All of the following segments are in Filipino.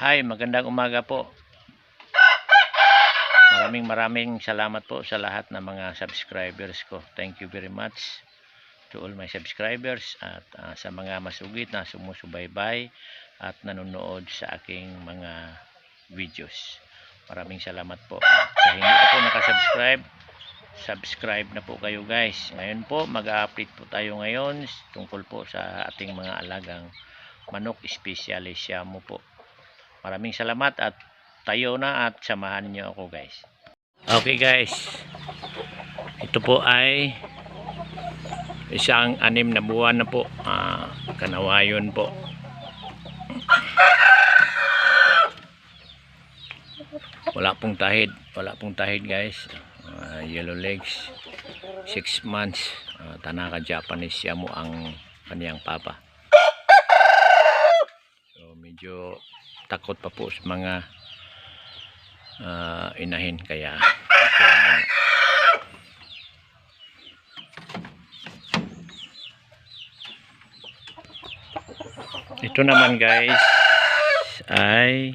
Hi, magandang umaga po. Maraming maraming salamat po sa lahat ng mga subscribers ko. Thank you very much to all my subscribers at ah, sa mga masugid na sumusubaybay at nanonood sa aking mga videos. Maraming salamat po. Sa hindi pa po nakasubscribe, subscribe na po kayo guys. Ngayon po, mag-update po tayo ngayon tungkol po sa ating mga alagang manok specialist mo po. Maraming salamat at tayo na at samahan niyo ako guys. Okay guys. Ito po ay isang anim na buwan na po. Ah, kanawayon po. Wala pong tahid. Wala pong tahid guys. Ah, yellow legs. 6 months. Ah, Tanaka Japanese siya mo ang kaniyang papa. So medyo takot pa po sa mga ah, inahin. Kaya ito naman guys ay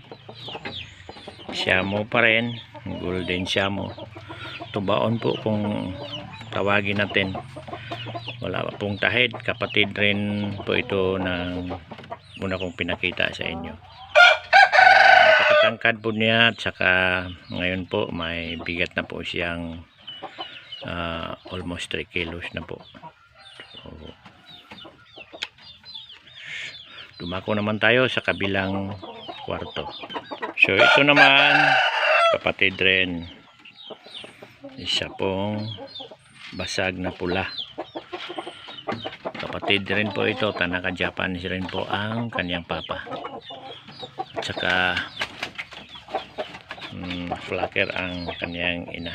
Siamo pa rin. Golden Siamo tubaon po kung tawagin natin. Wala pa pong tahid. Kapatid rin po ito ng muna kong pinakita sa inyo uh, napakatangkad po niya at saka ngayon po may bigat na po siyang ah, almost 3 kilos na po. So, dumako naman tayo sa kabilang kwarto. So ito naman kapatid rin. Isa pong basag na pula. Kapatid rin po ito. Tanaka Japanese rin po ang kanyang papa. At saka mm, ang kanyang ina.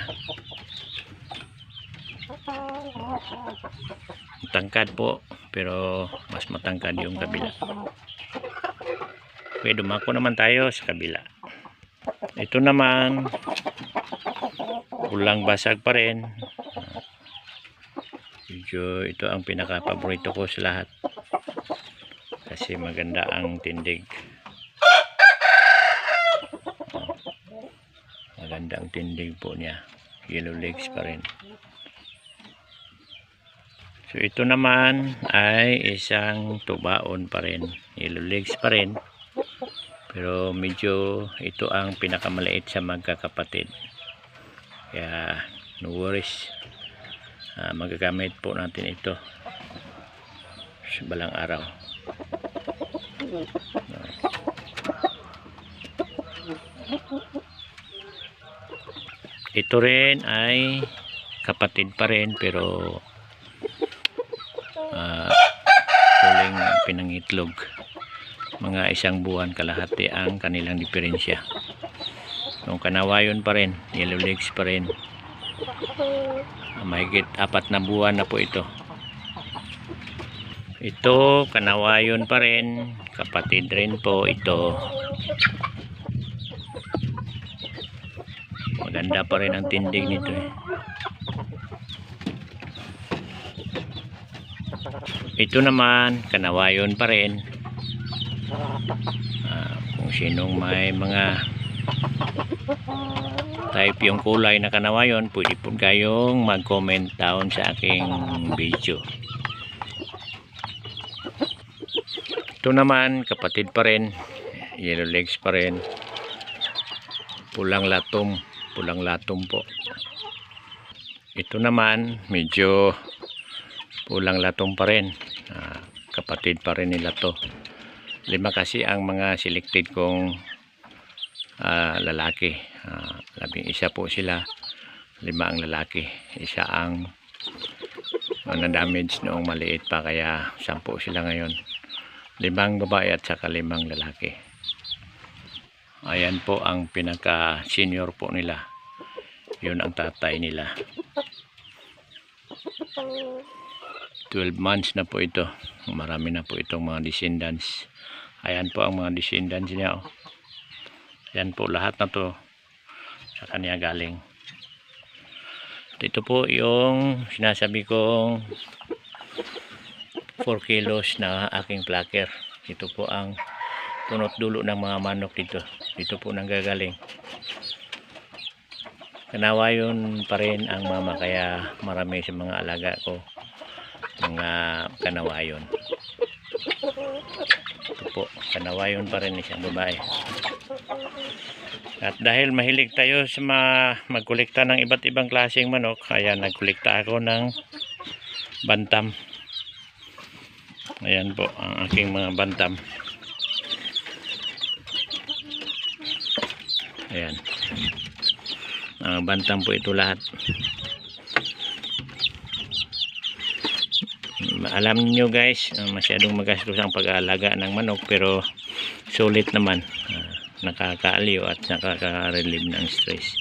Tangkad po pero mas matangkad yung kabila. Okay dumako naman tayo sa kabila. Ito naman ulang basag pa rin. Medyo ito ang pinaka paborito ko sa lahat. Kasi maganda ang tindig maganda ang tindig po niya. Yellow legs pa rin. So ito naman ay isang tubaon pa rin. Yellow legs pa rin. Pero medyo ito ang pinakamaliit sa magkakapatid. Kaya no worries. Ah, magagamit po natin ito sa balang araw ito rin ay kapatid pa rin pero ah, huling pinangitlog. Mga isang buwan kalahati ang kanilang diferensya. Yung kanawayon pa rin yellow legs pa rin. Ah, mahigit apat na buwan na po ito. Ito kanawayon pa rin. Kapatid rin po ito maganda pa rin ang tindig nito eh. ito naman kanawayon pa rin. Ah, kung sinong may mga type yung kulay na kanawayon pwede po kayong mag comment down sa aking video. Ito naman kapatid pa rin yellow legs pa rin pulang latom pulang latom po. Ito naman medyo pulang latom pa rin. Ah, kapatid pa rin nila to. Lima kasi ang mga selected kong ah, lalaki. Ah, labing isa po sila lima ang lalaki. Isa ang na damage noong maliit pa kaya sampu sila ngayon. Limang babae at saka limang lalaki ayan po ang pinaka senior po nila. Yun ang tatay nila. 12 months na po ito. Marami na po itong mga descendants. Ayan po ang mga descendants niya oh. ayan po lahat na to sa kanya galing. At ito po yung sinasabi kong 4 kilos na aking plaker ito po ang punot dulo ng mga manok dito. Dito po nanggagaling. Kanawayon pa rin ang mama kaya marami sa mga alaga ko mga kanawayon. Ito po, kanawayon pa rin isang babae. At dahil mahilig tayo sa ma- magkolekta ng iba't ibang klaseng manok, kaya nagkolekta ako ng bantam. Ayan po ang aking mga bantam. Ayan. Mga bantam po ito lahat. Alam niyo guys, ah, masyadong magastos ang pag-aalaga ng manok pero sulit naman. Ah, nakakaaliw at nakaka-relieve ng stress.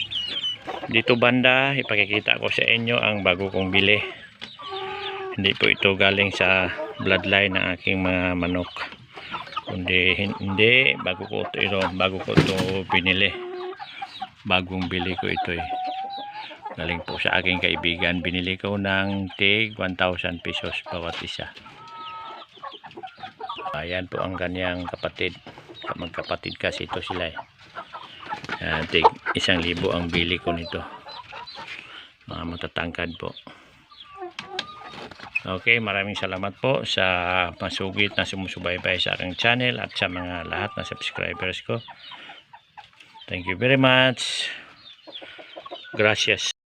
Dito banda, ipakikita ko sa inyo ang bago kong bili. Hindi po ito galing sa bloodline ng aking mga manok. Kundi hindi, bago ko ito, bago ko ito binili. Bagong bili ko ito eh. Galing po sa aking kaibigan. Binili ko ng tig 1,000 pesos bawat isa. Ayan po ang kanyang kapatid. Magkapatid kasi ito sila eh. Ah, tig isang libo ang bili ko nito. Mga matatangkad po. Okay, maraming salamat po sa masugit na sumusubaybay sa aking channel at sa mga lahat na subscribers ko. Thank you very much. Gracias.